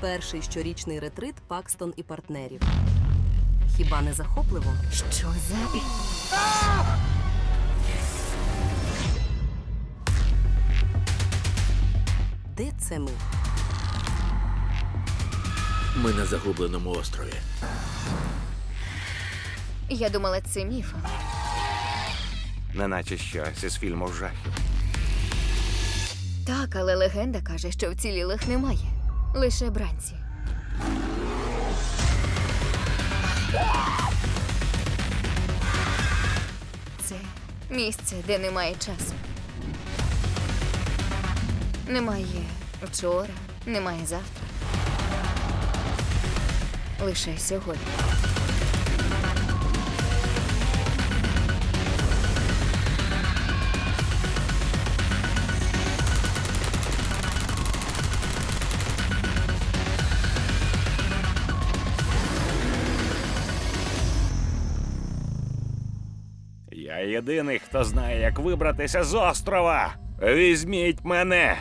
Перший щорічний ретрит Пакстон і партнерів. Хіба не захопливо? Що за. Де це ми? Ми на загубленому острові. Я думала, це міф. Неначе щось із фільму жахів. Так, але легенда каже, що вцілілих немає. Лише бранці. Це місце, де немає часу. Немає вчора, немає завтра. Лише сьогодні. Я єдиний, хто знає, як вибратися з острова. Візьміть мене.